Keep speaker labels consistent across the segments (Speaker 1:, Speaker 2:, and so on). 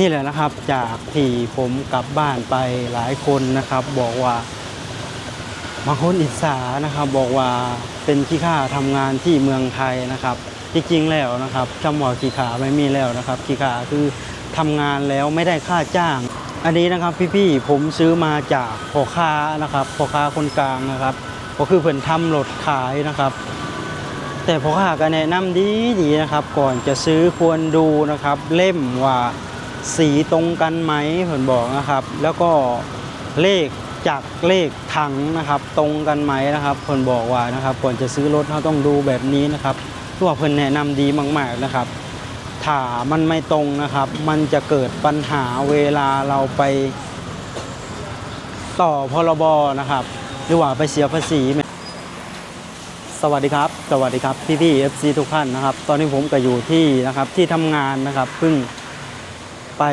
Speaker 1: นี่แหละนะครับจากที่ผมกลับบ้านไปหลายคนนะครับ บอกว่าบางคนอิจฉานะครับ บอกว่าเป็นขี้ข้าทำงานที่เมืองไทยนะครับจริงๆแล้วนะครับคำว่าขี้ขาไม่มีแล้วนะครับขี้ขาคือทำงานแล้วไม่ได้ค่าจ้าง อันนี้นะครับพี่ๆผมซื้อมาจากพ่อค้านะครับพ่อค้าคนกลางนะครับ ก็คือเพิ่นทำรถขายนะครับแต่พ่อค้าก็แนะนำดีดีๆนะครับ ก่อนจะซื้อควรดูนะครับ เล่มว่า สีตรงกันไหมเพิ่นบอกนะครับ แล้วก็เลขจากเลขถังนะครับ ตรงกันไหมนะครับเพิ่นบอกว่านะครับ ก่อนจะซื้อรถเราต้องดูแบบนี้นะครับตัวาเพิ่นแนะนำดีมากๆนะครับถ้ามันไม่ตรงนะครับ มันจะเกิดปัญหาเวลาเราไปต่อพรบนะครับ หรือว่าไปเสียภาษีสวัสดีครับ สวัสดีครับพี่พี่เอฟซีทุกท่านนะครับ ตอนนี้ผมก็อยู่ที่นะครับที่ทำงานนะครับเพิ่ง ไป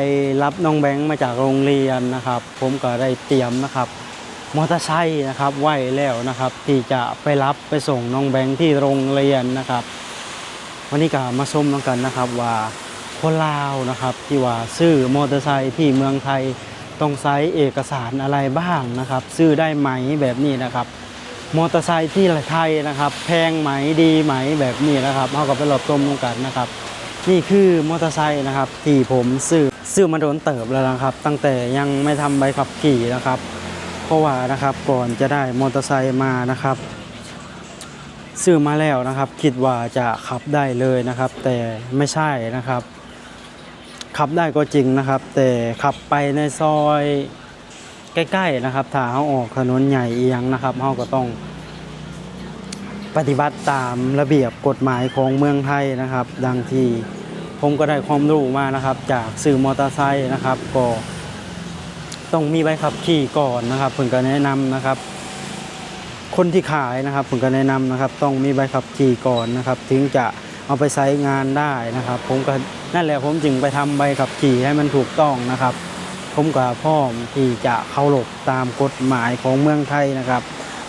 Speaker 1: รับน้องแบงค์มาจากโรงเรียนนะครับ ผมก็ได้เตรียมนะครับมอเตอร์ไซค์นะครับไว้แล้วนะครับ ที่จะไปรับไปส่งน้องแบงค์ที่โรงเรียนนะครับ วันนี้ก็มาชมน้องกันนะครับว่าคนลาวนะครับที่ว่าซื้อมอเตอร์ไซค์ที่เมืองไทยต้องใช้เอกสารอะไรบ้างนะครับ ซื้อได้ไหมแบบนี้นะครับมอเตอร์ไซค์ที่ไทยนะครับ แพงไหมดีไหมแบบนี้นะครับเอากับไปหลบชมกันนะครับ นี่คือมอเตอร์ไซค์นะครับที่ผมซื้อ ซื้อมาโดนเติบแล้วนะครับ ตั้งแต่ยังไม่ทำใบขับขี่นะครับ เพราะว่านะครับก่อนจะได้มอเตอร์ไซค์มานะครับ ซื้อมาแล้วนะครับ คิดว่าจะขับได้เลยนะครับ แต่ไม่ใช่นะครับ ขับได้ก็จริงนะครับ แต่ขับไปในซอยใกล้ๆนะครับถ้าเขาออกถนนใหญ่เอียงนะครับเขาก็ต้องปฏิบัติตามระเบียบกฎหมายของเมืองไทยนะครับ ดังที่ ผมก็ได้ความรู้มานะครับ จากสื่อมอเตอร์ไซค์นะครับ ก็ต้องมีใบขับขี่ก่อนนะครับผมก็แนะนำนะครับ คนที่ขายนะครับผมก็แนะนำนะครับ ต้องมีใบขับขี่ก่อนนะครับ ถึงจะเอาไปใช้งานได้นะครับ ผมก็นั่นแหละผมจึงไปทำใบขับขี่ให้มันถูกต้องนะครับ ผมกับพ่อที่จะเคารพตามกฎหมายของเมืองไทยนะครับ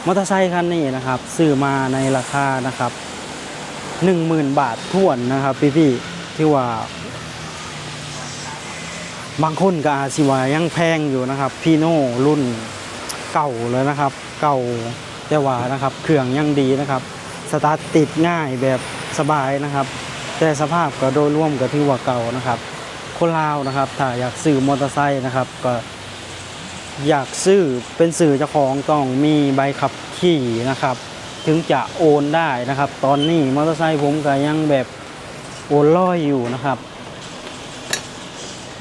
Speaker 1: มอเตอร์ไซค์คันนี้นะครับซื้อมาในราคานะครับ 10,000 บาทท่วนนะครับพี่ๆ ที่ว่า บางคนก็อาจสิว่ายังแพงอยู่นะครับ พี่โน่รุ่นเก่าเลยนะครับ เก่าแต่ว่านะครับ เครื่องยังดีนะครับ สตาร์ทติดง่ายแบบสบายนะครับ แต่สภาพก็โดยรวมก็ถือว่าเก่านะครับ คนลาวนะครับ ถ้าอยากซื้อมอเตอร์ไซค์นะครับ ก็อยากซื้อเป็นสื่อเจ้าของต้องมีใบขับขี่นะครับ ถึงจะโอนได้นะครับ ตอนนี้มอเตอร์ไซค์ผมก็ยังแบบ โอนลอยอยู่นะครับ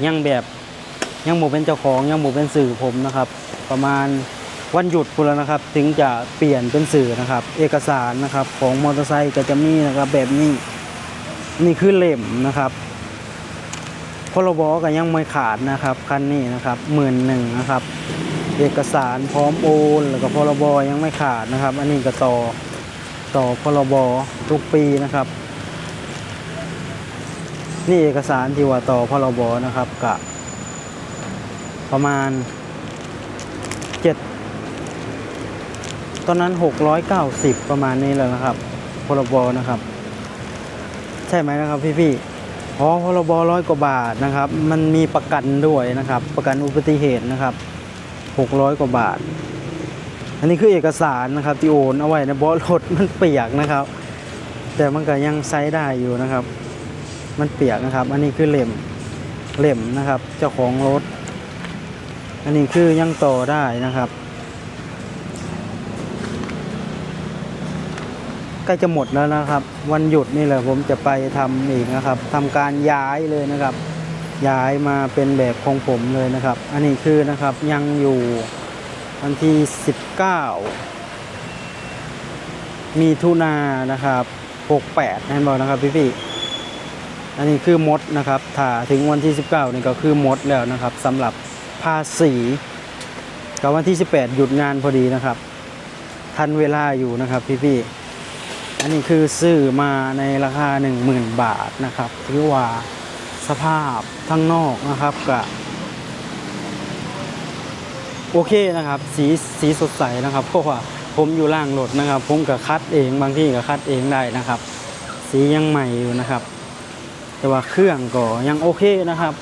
Speaker 1: ยังแบบยังหมูเป็นเจ้าของยังหมูเป็นสื่อผมนะครับ ประมาณวันหยุดพุ่แล้วนะครับ ถึงจะเปลี่ยนเป็นสื่อนะครับ เอกสารนะครับ ของมอเตอร์ไซค์ก็จะมีนะครับ แบบนี้นี่คือเล่มนะครับพรบก็ยังไม่ขาดนะครับคันนี้นะครับหมื่นหนึ่งนะครับ เอกสารพร้อมโอนแล้วก็พรบยังไม่ขาดนะครับ อันนี้ก็ต่อต่อพรบทุกปีนะครับ นี่เอกสารที่ว่าต่อพรบนะครับกะประมาณเจ็ดตอนนั้น 690 ประมาณนี้เลยนะครับ พรบนะครับ ใช่ไหมนะครับพี่พี่อ๋อพรบร้อยกว่าบาทนะครับ มันมีประกันด้วยนะครับ ประกันอุบัติเหตุนะครับ 600 กว่าบาท อันนี้คือเอกสารนะครับที่โอนเอาไว้ในบาะรถมันเปียกนะครับ แต่มันก็ยังใช้ได้อยู่นะครับ มันเปียกนะครับ อันนี้คือเหล่มเหล่มนะครับ เจ้าของรถ อันนี้คือยังต่อได้นะครับ ใกล้จะหมดแล้วนะครับ วันหยุดนี่แหละผมจะไปทำอีกนะครับทำการย้ายเลยนะครับ ย้ายมาเป็นแบบของผมเลยนะครับ อันนี้คือนะครับยังอยู่วันที่ 19 มีทุนานะครับ 68แน่นบอกนะครับพี่ๆ อันนี้คือมดนะครับถ้าถึงวันที่ 19นี่ก็คือมดแล้วนะครับสำหรับภาษีกับวันที่ 18 หยุดงานพอดีนะครับ ทันเวลาอยู่นะครับพี่ๆอันนี้คือซื้อมาในราคา 10,000 บาทนะครับถือว่าสภาพทั้งนอกนะครับก็โอเคนะครับสีสีสดใสนะครับเพราะว่าผมอยู่ล่างรถนะครับ ผมก็คัดเองบางที่ก็คัดเองได้นะครับ สียังใหม่อยู่นะครับ แต่ว่าเครื่องก็ยังโอเคนะครับ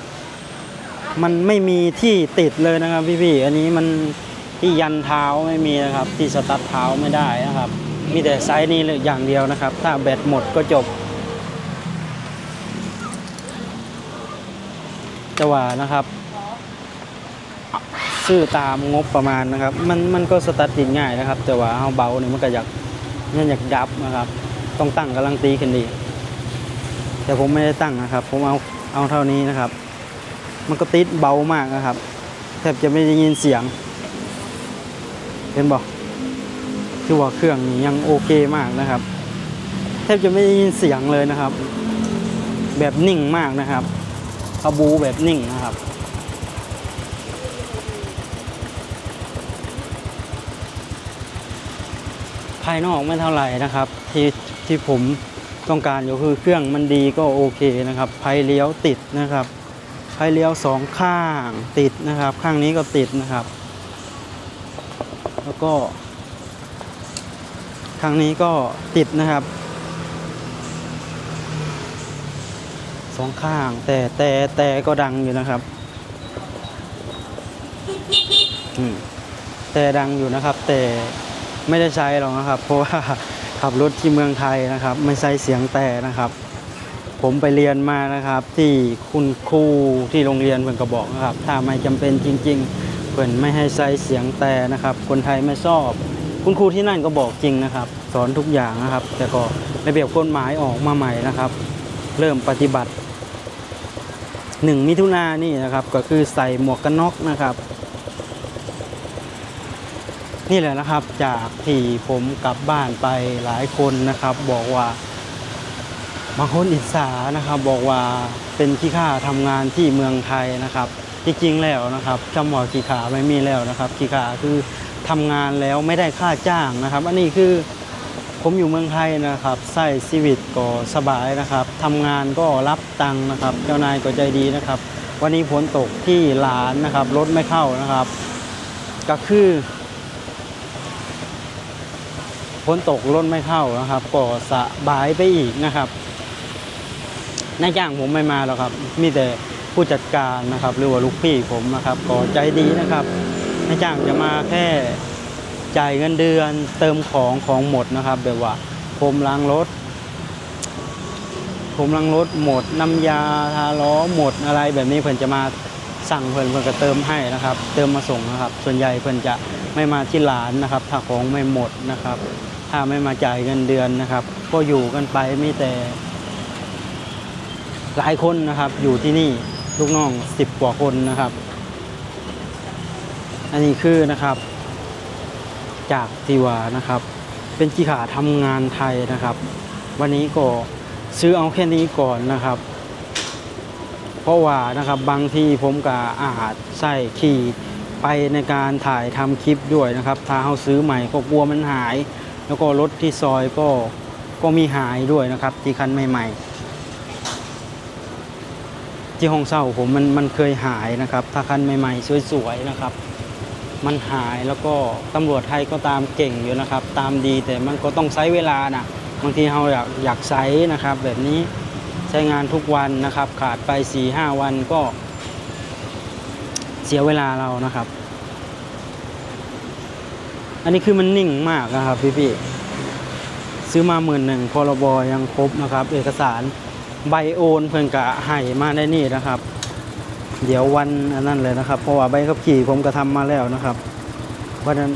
Speaker 1: มันไม่มีที่ติดเลยนะครับพี่ๆอันนี้มันที่ยันเท้าไม่มีนะครับ ที่สตาร์ทเท้าไม่ได้นะครับ มีแต่ไซส์นี้เลยอย่างเดียวนะครับ ถ้าแบตหมดก็จบจะว่านะครับซื้อตามงบประมาณนะครับ มันมันก็สตาร์ทติดง่ายนะครับ แต่ว่าเอาเบาเนี่ยมันก็อยากมันอยากดับนะครับ ต้องตั้งกำลังตีขึ้นดี แต่ผมไม่ได้ตั้งนะครับ ผมเอาเอาเท่านี้นะครับ มันก็ติดเบามากนะครับแทบจะไม่ได้ยินเสียง เห็นบอกคือว่าเครื่องนี้ยังโอเคมากนะครับ แทบจะไม่ได้ยินเสียงเลยนะครับ แบบนิ่งมากนะครับขาบูแบบนิ่งนะครับภายนอกไม่เท่าไหร่นะครับ ที่ที่ผม ต้องการอยู่คือเครื่องมันดีก็โอเคนะครับไฟเลี้ยวติดนะครับไฟเลี้ยวสองข้างติดนะครับ ข้างนี้ก็ติดนะครับ แล้วก็ข้างนี้ก็ติดนะครับสองข้าง แต่แต่แต่ก็ดังอยู่นะครับอืมแต่ดังอยู่นะครับ แต่ไม่ได้ใช้หรอกนะครับ เพราะว่า ขับรถที่เมืองไทยนะครับ ไม่ใช้เสียงแต่นะครับ ผมไปเรียนมานะครับ ที่คุณครูที่โรงเรียนเพื่อนก็บอกนะครับ ถ้าไม่จำเป็นจริง ๆ เพื่อนไม่ให้ใช้เสียงแต่นะครับ คนไทยไม่ชอบ คุณครูที่นั่นก็บอกจริงนะครับ สอนทุกอย่างนะครับ แต่ก็ระเบียบกฎหมายออกมาใหม่นะครับ เริ่มปฏิบัติหนึ่งมิถุนายนนี่นะครับก็คือใส่หมวกกันน็อกนะครับ นี่แหละนะครับจากที่ผมกลับบ้านไปหลายคนนะครับ บอกว่าบางคนอิจฉานะครับ บอกว่าเป็นขี้ข้าทำงานที่เมืองไทยนะครับที่จริงแล้วนะครับจำหว่าขี้ขาไม่มีแล้วนะครับขี้ขาคือทำงานแล้วไม่ได้ค่าจ้างนะครับ อันนี้คือผมอยู่เมืองไทยนะครับใส่ชีวิตก็สบายนะครับทำงานก็รับตังค์นะครับ เจ้านายก็ใจดีนะครับ วันนี้ฝนตกที่หลานนะครับรถไม่เข้านะครับ ก็คือ ฝนตกรถไม่เข้านะครับ ก็สบายไปอีกนะครับนายจ้างผมไม่มาหรอกครับ มีแต่ผู้จัดการนะครับ หรือว่าลูกพี่ผมนะครับก็ใจดีนะครับนายจ้างจะมาแค่จ่ายเงินเดือนเติมของของหมดนะครับแบบว่าผมล้างรถผมล้างรถหมดน้ำยาทาล้อหมดอะไรแบบนี้เพิ่อนจะมาสั่งเพิ่อนเพิ่อนก็เติมให้นะครับ เติมมาส่งนะครับ ส่วนใหญ่เพิ่อนจะไม่มาที่ร้านนะครับ ถ้าของไม่หมดนะครับ ถ้าไม่มาจ่ายเงินเดือนนะครับ ก็อยู่กันไปมีแต่ หลายคนนะครับ อยู่ที่นี่ลูกน้องสิบกว่าคนนะครับ อันนี้คือนะครับ จากทีวานะครับ เป็นกีขาทำงานไทยนะครับ วันนี้ก็ซื้อเอาแค่นี้ก่อนนะครับ เพราะว่านะครับบางที่ผมก็อาจใส่ขี่ไปในการถ่ายทำคลิปด้วยนะครับ ถ้าเขาซื้อใหม่ก็กลัวมันหาย แล้วก็รถที่ซอยก็ก็มีหายด้วยนะครับ ที่คันใหม่ ๆ ที่ห้องเช่าผมมันมันเคยหายนะครับ ถ้าคันใหม่ ๆ สวยๆนะครับ มันหายแล้วก็ตำรวจไทยก็ตามเก่งอยู่นะครับ ตามดีแต่มันก็ต้องใช้เวลานะบางทีเราอยากอยากใช้นะครับ แบบนี้ใช้งานทุกวันนะครับ ขาดไป4ี่ห้าวันก็เสียเวลาเรานะครับ อันนี้คือมันนิ่งมากนะครับพี่พี่ซื้อมาหมื่นหนึ่งพรบยังครบนะครับ เอกสารใบโอนเพิ่นกะให้มาได้นี่นะครับ เดี๋ยววันอันนั้นเลยนะครับ เพราะว่าใบขับขี่ผมก็ทำมาแล้วนะครับวันนั้น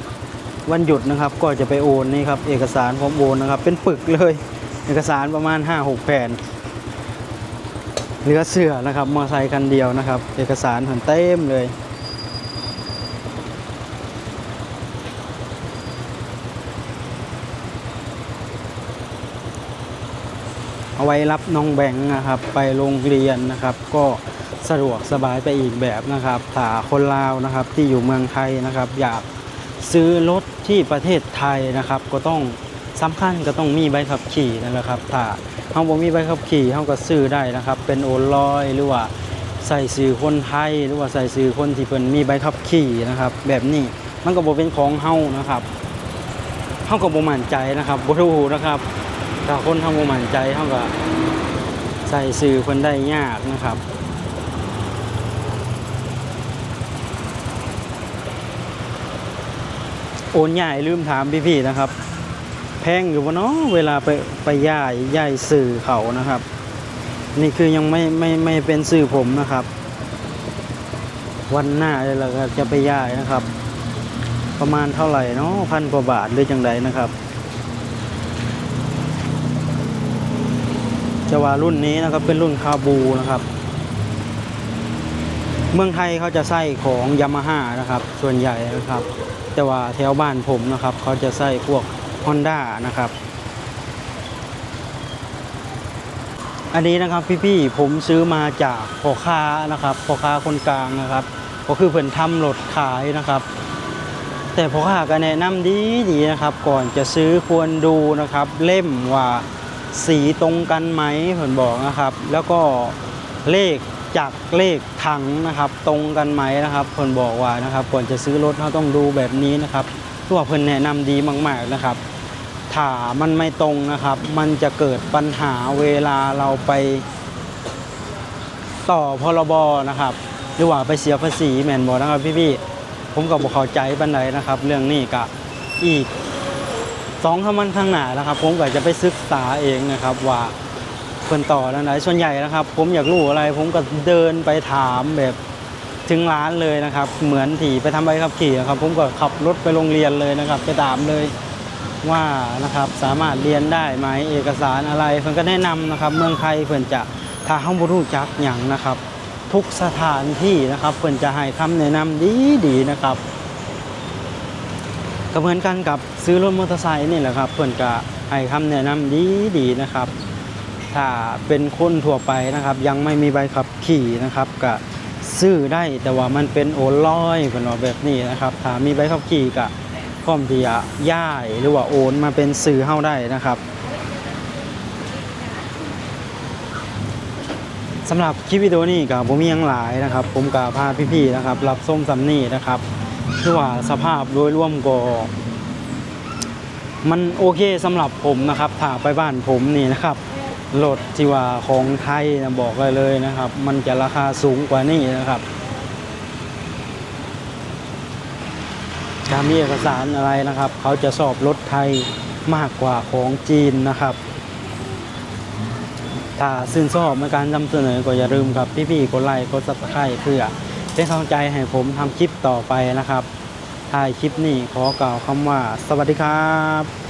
Speaker 1: วันหยุดนะครับก็จะไปโอนนี่ครับ เอกสารผมโอนนะครับ เป็นปึกเลย เอกสารประมาณ 5-6แผ่นเหลือเสื้อนะครับมอไซค์คันเดียวนะครับ เอกสารหันเต็มเลย เอาไว้รับน้องแบงค์นะครับ ไปโรงเรียนนะครับ ก็สะดวกสบายไปอีกแบบนะครับถ้าคนลาวนะครับที่อยู่เมืองไทยนะครับ อยากซื้อรถที่ประเทศไทยนะครับ ก็ต้องสำคัญก็ต้องมีใบขับขี่นั่นแหละครับถ้าเขาบ่มีใบขับขี่เขาก็ซื้อได้นะครับ เป็นโอนลอยหรือว่าใส่สื่อคนไทย หรือว่าใส่สื่อคนที่เพิ่นมีใบขับขี่นะครับ แบบนี้มันก็บ่เป็นของเฮานะครับเฮาก็บ่มั่นใจนะครับบ่รู้นะครับ ถ้าคนทำบ่มั่นใจเท่ากับใส่สื่อคนได้ยากนะครับโอนใหญ่ลืมถามพี่ๆนะครับ แพงอยู่วะเนาะเวลาไปไปย่ายย่ายสื่อเขานะครับ นี่คือยังไม่ไม่ไม่เป็นสื่อผมนะครับ วันหน้าเราจะไปย่ายนะครับ ประมาณเท่าไหร่เนาะพันกว่าบาทหรือจังไดนะครับ จะว่ารุ่นนี้นะครับเป็นรุ่นคาบูนะครับ เมืองไทยเขาจะใส่ของยามาฮ่านะครับ ส่วนใหญ่นะครับ แต่ว่าแถวบ้านผมนะครับ เขาจะใส่พวก Honda นะครับ อันนี้นะครับพี่ๆผมซื้อมาจากพ่อค้านะครับพ่อค้าคนกลางนะครับ ก็คือเพิ่นทำรถขายนะครับแต่พ่อค้าก็แนะนำดีดีๆนะครับ ก่อนจะซื้อควรดูนะครับ เล่มว่า สีตรงกันไหมเพิ่นบอกนะครับ แล้วก็เลขจากเลขถังนะครับ ตรงกันไหมนะครับเพิ่นบอกว่านะครับ ก่อนจะซื้อรถเราต้องดูแบบนี้นะครับตัวเพิ่นแนะนำดีมาก ๆนะครับถ้ามันไม่ตรงนะครับ มันจะเกิดปัญหาเวลาเราไปต่อพรบนะครับ หรือว่าไปเสียภาษีแมนบอนะครับพี่ๆผมก็บอกเข้าใจปันไดนะครับ เรื่องนี้ก็อีก สองคำมันข้างหน้านะครับ ผมก็จะไปศึกษาเองนะครับ ว่าเพิ่นต่อแล้วไหนส่วนใหญ่นะครับ ผมอยากรู้อะไร ผมก็เดินไปถามแบบถึงร้านเลยนะครับ เหมือนที่ไปทำใบขับขี่อะครับ ผมก็ขับรถไปโรงเรียนเลยนะครับ ไปถามเลยว่านะครับสามารถเรียนได้ไหมเอกสารอะไรเพิ่นก็แนะนำนะครับ เมืองไทยเพิ่นจะถ้าเฮาบ่รู้จักหยังนะครับ ทุกสถานที่นะครับ เพิ่นจะให้คำแนะนำดีดีๆนะครับ ก็เหมือนกันกับซื้อรถมอเตอร์ไซค์นี่แหละครับเพิ่อนก็ให้คำแนะนำดีดีๆนะครับ ถ้าเป็นคนทั่วไปนะครับ ยังไม่มีใบขับขี่นะครับก็ซื้อได้แต่ว่ามันเป็นโอนลอยเพิ่นว่าแบบนี้นะครับถ้ามีใบขับขี่ก็พร้อมที่จะย้ายหรือว่าโอนมาเป็นสื่อเฮาได้นะครับสำหรับคลิปวิดีโอนี้กับผมมียังหลายนะครับ ผมกับพาพี่ๆนะครับ รับส้มสำนี่นะครับ คือว่าสภาพโดยรวมก็ มันโอเคสำหรับผมนะครับถ้าไปบ้านผมนี่นะครับรถที่ว่าของไทยนะบอกเลยเลยนะครับ มันจะราคาสูงกว่านี้นะครับถ้ามีเอกสารอะไรนะครับ เขาจะสอบรถไทยมากกว่าของจีนนะครับ ถ้าซื่นชอบในการนำเสนอก็อย่าลืมครับพี่ๆกดไลค์กดซับสไครต์เพื่อ เป็นกำลังใจให้ผมทำคลิปต่อไปนะครับถ่ายคลิปนี้ขอกล่าวคำว่า สวัสดีครับ